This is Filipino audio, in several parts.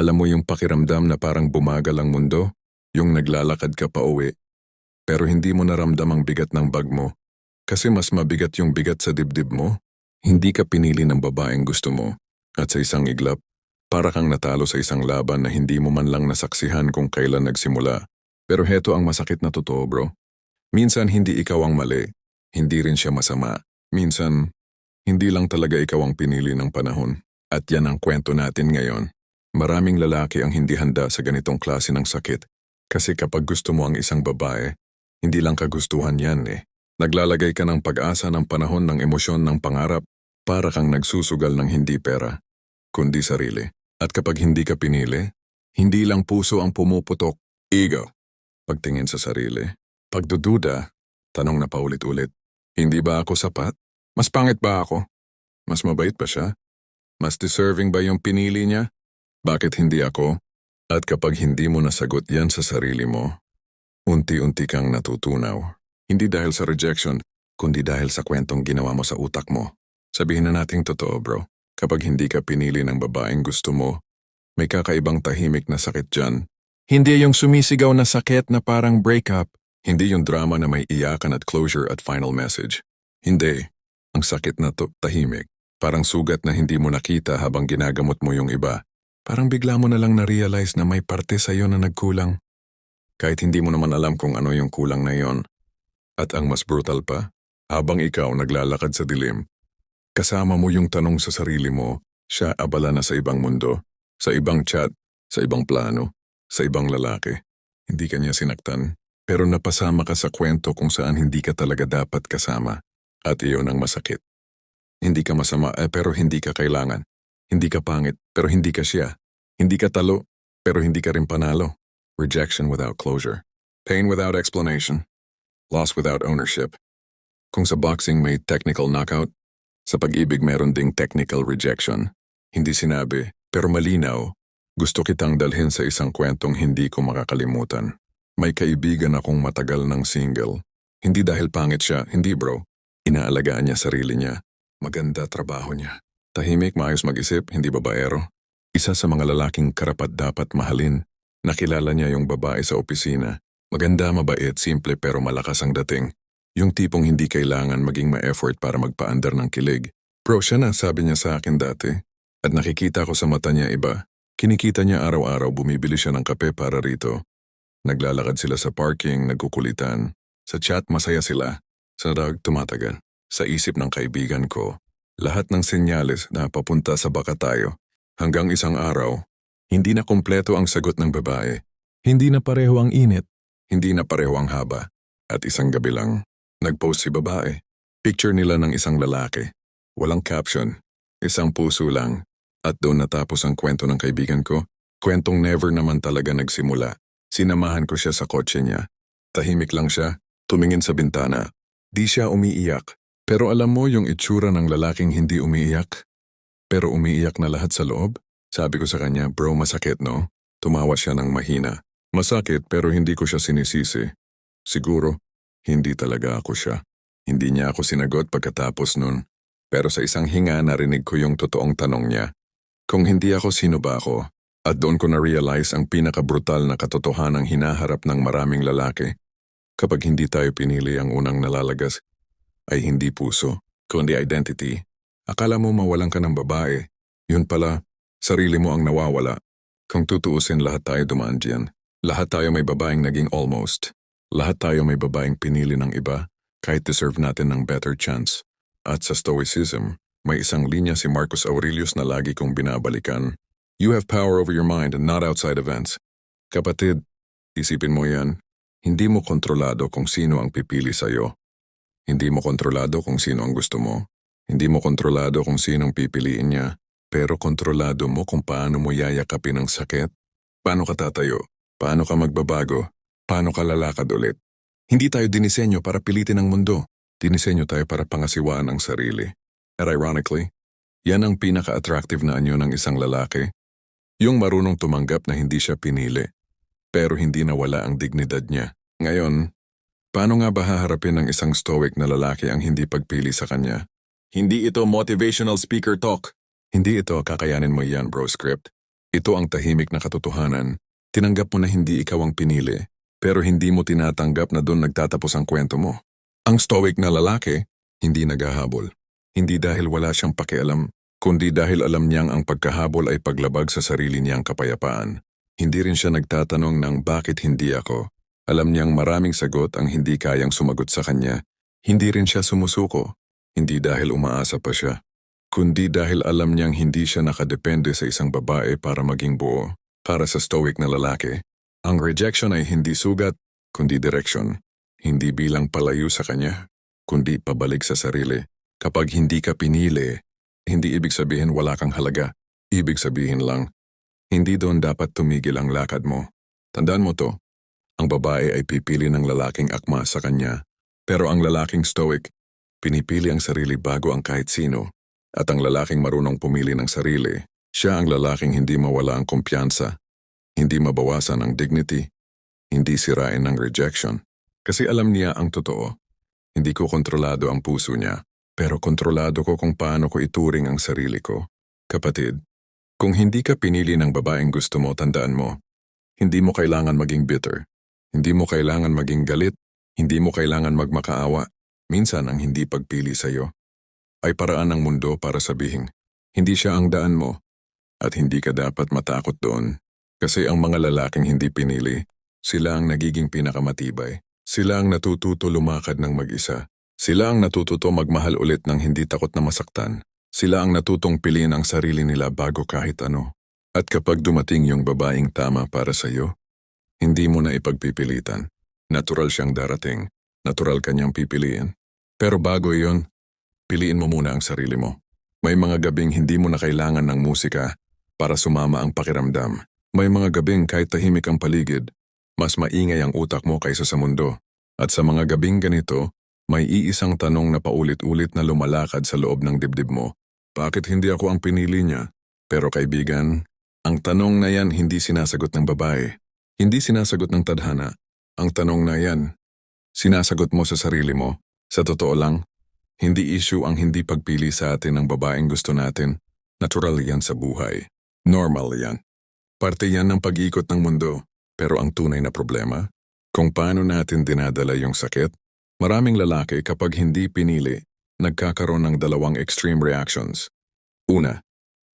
Alam mo yung pakiramdam na parang bumagal ang mundo? Yung naglalakad ka pa uwi. Pero hindi mo naramdam ang bigat ng bag mo. Kasi mas mabigat yung bigat sa dibdib mo. Hindi ka pinili ng babaeng gusto mo. At sa isang iglap, para kang natalo sa isang laban na hindi mo man lang nasaksihan kung kailan nagsimula. Pero heto ang masakit na totoo, bro. Minsan hindi ikaw ang mali. Hindi rin siya masama. Minsan, hindi lang talaga ikaw ang pinili ng panahon. At yan ang kwento natin ngayon. Maraming lalaki ang hindi handa sa ganitong klase ng sakit. Kasi kapag gusto mo ang isang babae, hindi lang kagustuhan yan eh. Naglalagay ka ng pag-asa ng panahon ng emosyon ng pangarap para kang nagsusugal ng hindi pera, kundi sarili. At kapag hindi ka pinili, hindi lang puso ang pumuputok, ego. Pagtingin sa sarili, pagdududa, tanong na paulit-ulit, hindi ba ako sapat? Mas pangit ba ako? Mas mabait ba siya? Mas deserving ba yung pinili niya? Bakit hindi ako? At kapag hindi mo nasagot yan sa sarili mo, unti-unti kang natutunaw. Hindi dahil sa rejection, kundi dahil sa kwentong ginawa mo sa utak mo. Sabihin na nating totoo bro, kapag hindi ka pinili ng babaeng gusto mo, may kakaibang tahimik na sakit dyan. Hindi yung sumisigaw na sakit na parang breakup. Hindi yung drama na may iyakan at closure at final message. Hindi. Ang sakit na to, tahimik. Parang sugat na hindi mo nakita habang ginagamot mo yung iba. Parang bigla mo na lang na-realize na may parte sa'yo na nagkulang. Kahit hindi mo naman alam kung ano yung kulang na yon. At ang mas brutal pa, habang ikaw naglalakad sa dilim, kasama mo yung tanong sa sarili mo, siya abala na sa ibang mundo, sa ibang chat, sa ibang plano, sa ibang lalaki. Hindi ka niya sinaktan, pero napasama ka sa kwento kung saan hindi ka talaga dapat kasama. At iyon ang masakit. Hindi ka masama eh, pero hindi ka kailangan. Hindi ka pangit pero hindi ka siya. Hindi ka talo pero hindi ka rin panalo. Rejection without closure. Pain without explanation. Loss without ownership. Kung sa boxing may technical knockout, sa pag-ibig meron ding technical rejection. Hindi sinabi, pero malinaw, gusto kitang dalhin sa isang kwentong hindi ko makakalimutan. May kaibigan akong matagal ng single. Hindi dahil pangit siya, hindi bro. Inaalagaan niya sarili niya. Maganda trabaho niya. Tahimik, maayos mag-isip, hindi babaero. Isa sa mga lalaking karapat dapat mahalin. Nakilala niya yung babae sa opisina. Maganda, mabait, simple pero malakas ang dating. Yung tipong hindi kailangan maging ma-effort para magpaandar ng kilig. Bro, siya na, sabi niya sa akin dati. At nakikita ko sa mata niya iba. Kinikita niya araw-araw bumibili siya ng kape para rito. Naglalakad sila sa parking, nagkukulitan. Sa chat, masaya sila. Sa dog, tumatagal. Sa isip ng kaibigan ko, lahat ng senyales na papunta sa baka tayo. Hanggang isang araw, hindi na kompleto ang sagot ng babae. Hindi na pareho ang init. Hindi na pareho ang haba. At isang gabi lang, nagpost si babae. Picture nila ng isang lalaki. Walang caption. Isang puso lang. At doon natapos ang kwento ng kaibigan ko. Kwentong never naman talaga nagsimula. Sinamahan ko siya sa kotse niya. Tahimik lang siya. Tumingin sa bintana. Di siya umiiyak. Pero alam mo yung itsura ng lalaking hindi umiiyak? Pero umiiyak na lahat sa loob? Sabi ko sa kanya, bro masakit no? Tumawa siya ng mahina. Masakit pero hindi ko siya sinisisi. Siguro, hindi talaga ako siya. Hindi niya ako sinagot pagkatapos nun. Pero sa isang hinga narinig ko yung totoong tanong niya. Kung hindi ako sino ba ako? At doon ko na-realize ang pinakabrutal na katotohanang hinaharap ng maraming lalaki. Kapag hindi tayo pinili ang unang nalalagas, ay hindi puso, kundi identity. Akala mo mawalan ka ng babae. Yun pala, sarili mo ang nawawala. Kung tutuusin lahat tayo dumaan diyan. Lahat tayo may babaeng naging almost. Lahat tayo may babaeng pinili ng iba, kahit deserve natin ng better chance. At sa Stoicism, may isang linya si Marcus Aurelius na lagi kong binabalikan. You have power over your mind and not outside events. Kapatid, isipin mo yan, hindi mo kontrolado kung sino ang pipili sa'yo. Hindi mo kontrolado kung sino ang gusto mo. Hindi mo kontrolado kung sinong pipiliin niya. Pero kontrolado mo kung paano mo yayakapin ang sakit. Paano ka tatayo? Paano ka magbabago? Paano ka lalakad ulit? Hindi tayo dinisenyo para pilitin ang mundo. Dinisenyo tayo para pangasiwaan ang sarili. At ironically, yan ang pinaka-attractive na anyo ng isang lalaki. Yung marunong tumanggap na hindi siya pinili. Pero hindi nawala ang dignidad niya. Ngayon, Paano nga ba haharapin ng isang stoic na lalaki ang hindi pagpili sa kanya? Hindi ito motivational speaker talk. Hindi ito kakayanin mo yan, bro script. Ito ang tahimik na katotohanan. Tinanggap mo na hindi ikaw ang pinili, pero hindi mo tinatanggap na doon nagtatapos ang kwento mo. Ang stoic na lalaki, hindi naghahabol. Hindi dahil wala siyang pakialam, kundi dahil alam niyang ang pagkahabol ay paglabag sa sarili niyang kapayapaan. Hindi rin siya nagtatanong ng bakit hindi ako. Alam niyang maraming sagot ang hindi kayang sumagot sa kanya. Hindi rin siya sumusuko. Hindi dahil umaasa pa siya. Kundi dahil alam niyang hindi siya nakadepende sa isang babae para maging buo. Para sa stoic na lalaki, ang rejection ay hindi sugat, kundi direction. Hindi bilang palayo sa kanya, kundi pabalik sa sarili. Kapag hindi ka pinili, hindi ibig sabihin wala kang halaga. Ibig sabihin lang, hindi doon dapat tumigil ang lakad mo. Tandaan mo to, ang babae ay pipili ng lalaking akma sa kanya, pero ang lalaking stoic, pinipili ang sarili bago ang kahit sino. At ang lalaking marunong pumili ng sarili, siya ang lalaking hindi mawala ang kumpiyansa, hindi mabawasan ang dignity, hindi sirain ng rejection. Kasi alam niya ang totoo. Hindi ko kontrolado ang puso niya, pero kontrolado ko kung paano ko ituring ang sarili ko. Kapatid, kung hindi ka pinili ng babaeng gusto mo, tandaan mo, hindi mo kailangan maging bitter. Hindi mo kailangan maging galit. Hindi mo kailangan magmakaawa. Minsan ang hindi pagpili sa'yo ay paraan ng mundo para sabihin, hindi siya ang daan mo at hindi ka dapat matakot doon. Kasi ang mga lalaking hindi pinili, sila ang nagiging pinakamatibay. Sila ang natututo lumakad ng mag-isa. Sila ang natututo magmahal ulit ng hindi takot na masaktan. Sila ang natutong piliin ang sarili nila bago kahit ano. At kapag dumating yung babaeng tama para sa iyo, hindi mo na ipagpipilitan. Natural siyang darating. Natural kanyang pipiliin. Pero bago iyon, piliin mo muna ang sarili mo. May mga gabing hindi mo na kailangan ng musika para sumama ang pakiramdam. May mga gabing kahit tahimik ang paligid, mas maingay ang utak mo kaysa sa mundo. At sa mga gabing ganito, may iisang tanong na paulit-ulit na lumalakad sa loob ng dibdib mo. Bakit hindi ako ang pinili niya? Pero kaibigan, ang tanong na yan hindi sinasagot ng babae. Hindi sinasagot ng tadhana. Ang tanong na yan, sinasagot mo sa sarili mo. Sa totoo lang, hindi issue ang hindi pagpili sa atin ng babaeng gusto natin. Natural yan sa buhay. Normal yan. Parte yan ng pag-ikot ng mundo. Pero ang tunay na problema, kung paano natin dinadala yung sakit, maraming lalaki kapag hindi pinili, nagkakaroon ng dalawang extreme reactions. Una,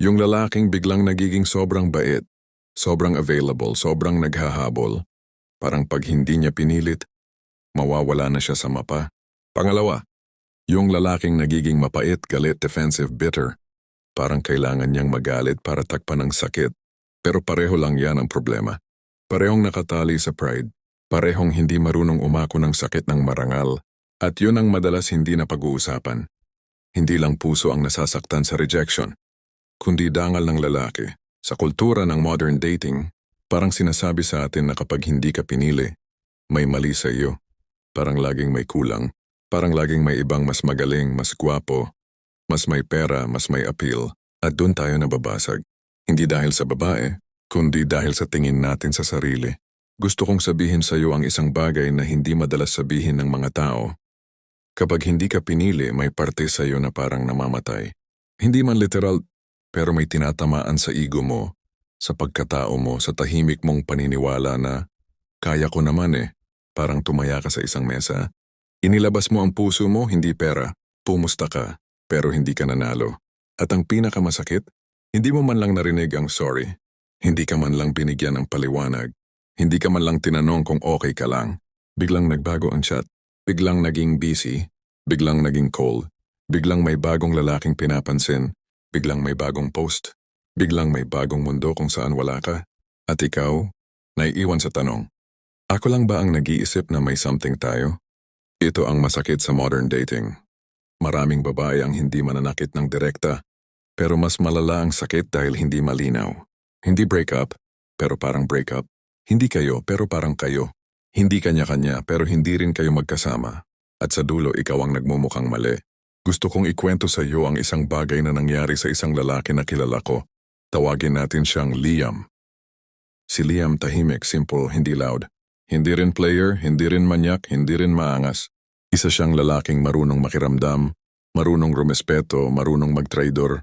yung lalaking biglang nagiging sobrang bait, sobrang available, sobrang naghahabol. Parang pag hindi niya pinilit, mawawala na siya sa mapa. Pangalawa, yung lalaking nagiging mapait, galit, defensive, bitter. Parang kailangan niyang magalit para takpan ang sakit. Pero pareho lang yan ang problema. Parehong nakatali sa pride. Parehong hindi marunong umako ng sakit ng marangal. At yun ang madalas hindi na pag-uusapan. Hindi lang puso ang nasasaktan sa rejection, kundi dangal ng lalaki. Sa kultura ng modern dating, parang sinasabi sa atin na kapag hindi ka pinili, may mali sa iyo. Parang laging may kulang. Parang laging may ibang mas magaling, mas gwapo, mas may pera, mas may appeal, at doon tayo nababasag. Hindi dahil sa babae, kundi dahil sa tingin natin sa sarili. Gusto kong sabihin sa iyo ang isang bagay na hindi madalas sabihin ng mga tao. Kapag hindi ka pinili, may parte sa iyo na parang namamatay. Hindi man literal, pero may tinatamaan sa ego mo, sa pagkatao mo, sa tahimik mong paniniwala na, kaya ko naman eh, parang tumaya ka sa isang mesa, Inilabas mo ang puso mo, hindi pera. Pumusta ka, pero hindi ka nanalo. At ang pinakamasakit, hindi mo man lang narinig ang sorry. Hindi ka man lang binigyan ng paliwanag. Hindi ka man lang tinanong kung okay ka lang. Biglang nagbago ang chat. Biglang naging busy. Biglang naging cold. Biglang may bagong lalaking pinapansin. Biglang may bagong post. Biglang may bagong mundo kung saan wala ka. At ikaw, naiiwan sa tanong. Ako lang ba ang nag-iisip na may something tayo? Ito ang masakit sa modern dating. Maraming babae ang hindi mananakit ng direkta, pero mas malala ang sakit dahil hindi malinaw. Hindi breakup, pero parang breakup. Hindi kayo, pero parang kayo. Hindi kanya-kanya, pero hindi rin kayo magkasama. At sa dulo, ikaw ang nagmumukhang mali. Gusto kong ikwento sa iyo ang isang bagay na nangyari sa isang lalaki na kilala ko. Tawagin natin siyang Liam. Si Liam tahimik, simple, hindi loud. Hindi rin player, hindi rin manyak, hindi rin maangas. Isa siyang lalaking marunong makiramdam, marunong rumespeto, marunong magtraidor.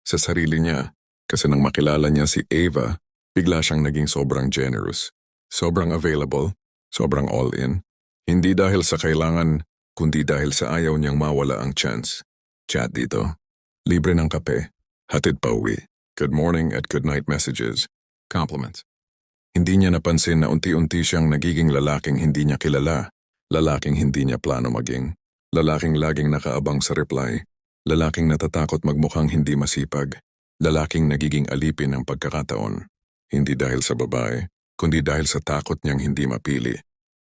Sa sarili niya, Kasi nang makilala niya si Ava, bigla siyang naging sobrang generous. Sobrang available, sobrang all-in. Hindi dahil sa kailangan, kundi dahil sa ayaw niyang mawala ang chance. Chat dito. Libre ng kape. Hatid pa uwi. Good morning at good night messages. Compliments. Hindi niya napansin na unti-unti siyang nagiging lalaking hindi niya kilala. Lalaking hindi niya plano maging. Lalaking laging nakaabang sa reply. Lalaking natatakot magmukhang hindi masipag. Lalaking nagiging alipin ng pagkakataon. Hindi dahil sa babae, kundi dahil sa takot niyang hindi mapili.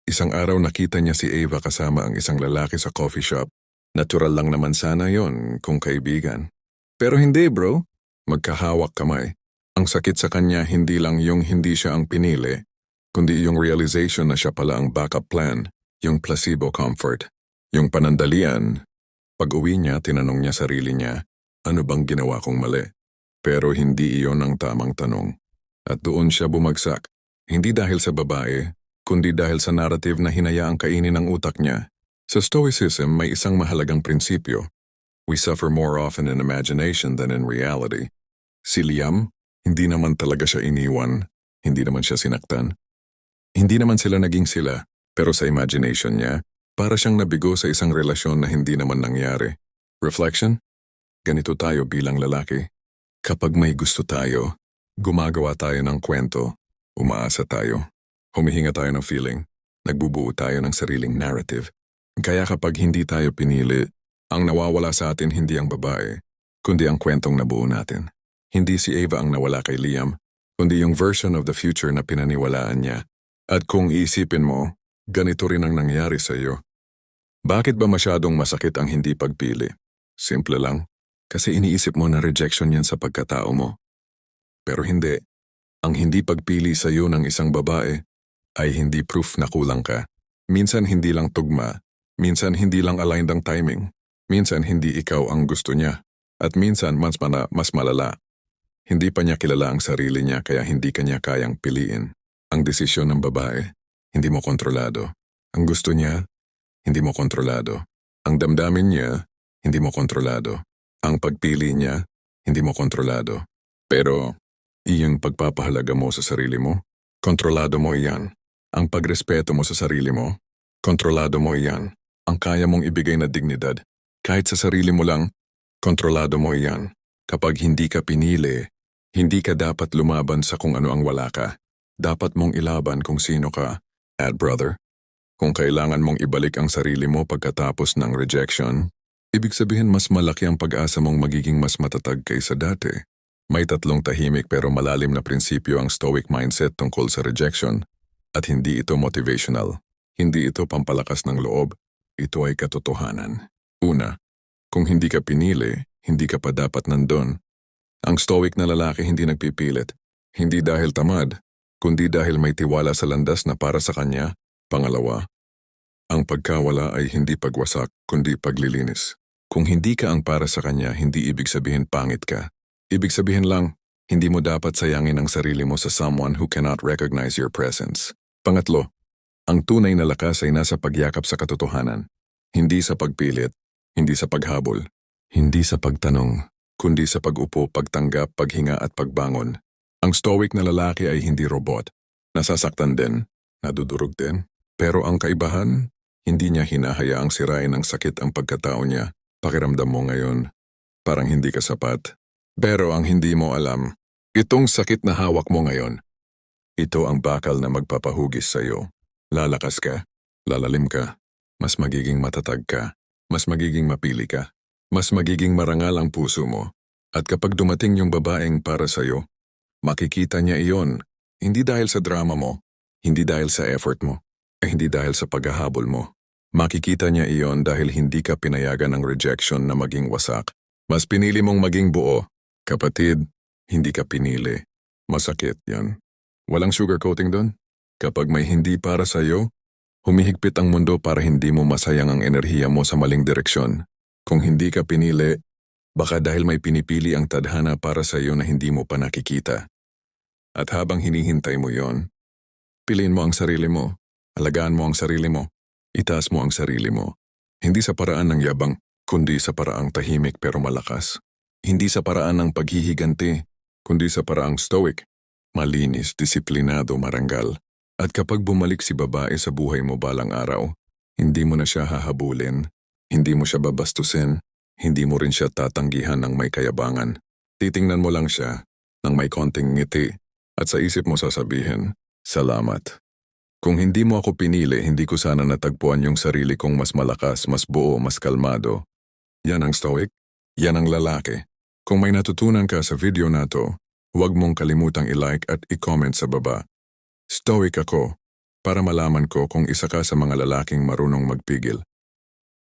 Isang araw nakita niya si Ava kasama ang isang lalaki sa coffee shop. Natural lang naman sana yon kung kaibigan. Pero hindi bro, magkahawak kamay. Ang sakit sa kanya hindi lang yung hindi siya ang pinili, kundi yung realization na siya pala ang backup plan, yung placebo comfort, yung panandalian. Pag uwi niya, tinanong niya sarili niya, ano bang ginawa kong mali? Pero hindi iyon ang tamang tanong. At doon siya bumagsak, hindi dahil sa babae, kundi dahil sa narrative na hinayaang kainin ng utak niya. Sa Stoicism, may isang mahalagang prinsipyo. We suffer more often in imagination than in reality. Si Liam, hindi naman talaga siya iniwan, hindi naman siya sinaktan. Hindi naman sila naging sila, pero sa imagination niya, para siyang nabigo sa isang relasyon na hindi naman nangyari. Reflection? Ganito tayo bilang lalaki. Kapag may gusto tayo, gumagawa tayo ng kwento, umaasa tayo, humihinga tayo ng feeling, nagbubuo tayo ng sariling narrative. Kaya kapag hindi tayo pinili, ang nawawala sa atin hindi ang babae, kundi ang kwentong nabuo natin. Hindi si Ava ang nawala kay Liam, kundi yung version of the future na pinaniwalaan niya. At kung iisipin mo, ganito rin ang nangyari sa iyo. Bakit ba masyadong masakit ang hindi pagpili? Simple lang, kasi iniisip mo na rejection yan sa pagkatao mo. Pero hindi. Ang hindi pagpili sa iyo ng isang babae ay hindi proof na kulang ka. Minsan hindi lang tugma, minsan hindi lang aligned ang timing, minsan hindi ikaw ang gusto niya, at minsan mas, mana, mas malala. Hindi pa niya kilala ang sarili niya kaya hindi kanya kayang piliin. Ang desisyon ng babae, hindi mo kontrolado. Ang gusto niya, hindi mo kontrolado. Ang damdamin niya, hindi mo kontrolado. Ang pagpili niya, hindi mo kontrolado. Pero, iyang pagpapahalaga mo sa sarili mo, kontrolado mo iyan. Ang pagrespeto mo sa sarili mo, kontrolado mo iyan. Ang kaya mong ibigay na dignidad, kahit sa sarili mo lang, kontrolado mo iyan. Kapag hindi ka pinili, hindi ka dapat lumaban sa kung ano ang wala ka. Dapat mong ilaban kung sino ka. Ad brother. Kung kailangan mong ibalik ang sarili mo pagkatapos ng rejection, ibig sabihin mas malaki ang pag-asa mong magiging mas matatag kaysa dati. May tatlong tahimik pero malalim na prinsipyo ang stoic mindset tungkol sa rejection at hindi ito motivational. Hindi ito pampalakas ng loob. Ito ay katotohanan. Una, kung hindi ka pinili, hindi ka pa dapat nandun. Ang stoic na lalaki hindi nagpipilit. Hindi dahil tamad, kundi dahil may tiwala sa landas na para sa kanya. Pangalawa, ang pagkawala ay hindi pagwasak, kundi paglilinis. Kung hindi ka ang para sa kanya, hindi ibig sabihin pangit ka. Ibig sabihin lang, hindi mo dapat sayangin ang sarili mo sa someone who cannot recognize your presence. Pangatlo, ang tunay na lakas ay nasa pagyakap sa katotohanan. Hindi sa pagpilit, hindi sa paghabol, hindi sa pagtanong, kundi sa pag-upo, pagtanggap, paghinga at pagbangon. Ang stoic na lalaki ay hindi robot. Nasasaktan din, nadudurog din. Pero ang kaibahan, hindi niya hinahayaang sirain ng sakit ang pagkatao niya. Pakiramdam mo ngayon, parang hindi ka sapat. Pero ang hindi mo alam, itong sakit na hawak mo ngayon, ito ang bakal na magpapahugis sa iyo. Lalakas ka, lalalim ka, mas magiging matatag ka, mas magiging mapili ka. Mas magiging marangal ang puso mo. At kapag dumating yung babaeng para sa'yo, makikita niya iyon, hindi dahil sa drama mo, hindi dahil sa effort mo, eh hindi dahil sa paghahabol mo. Makikita niya iyon dahil hindi ka pinayagan ng rejection na maging wasak. Mas pinili mong maging buo. Kapatid, hindi ka pinili. Masakit yan. Walang sugarcoating doon. Kapag may hindi para sa'yo, humihigpit ang mundo para hindi mo masayang ang enerhiya mo sa maling direksyon. Kung hindi ka pinili, baka dahil may pinipili ang tadhana para sa iyo na hindi mo pa nakikita. At habang hinihintay mo yon, piliin mo ang sarili mo, alagaan mo ang sarili mo, itaas mo ang sarili mo. Hindi sa paraan ng yabang, kundi sa paraang tahimik pero malakas. Hindi sa paraan ng paghihiganti, kundi sa paraang stoic. Malinis, disiplinado, marangal. At kapag bumalik si babae sa buhay mo balang araw, hindi mo na siya hahabulin, hindi mo siya babastusin, hindi mo rin siya tatanggihan ng may kayabangan. Titingnan mo lang siya ng may konting ngiti at sa isip mo sasabihin, Salamat. Kung hindi mo ako pinili, hindi ko sana natagpuan yung sarili kong mas malakas, mas buo, mas kalmado. Yan ang stoic, yan ang lalaki. Kung may natutunan ka sa video na to, huwag mong kalimutang i-like at i-comment sa baba. Stoic ako para malaman ko kung isa ka sa mga lalaking marunong magpigil.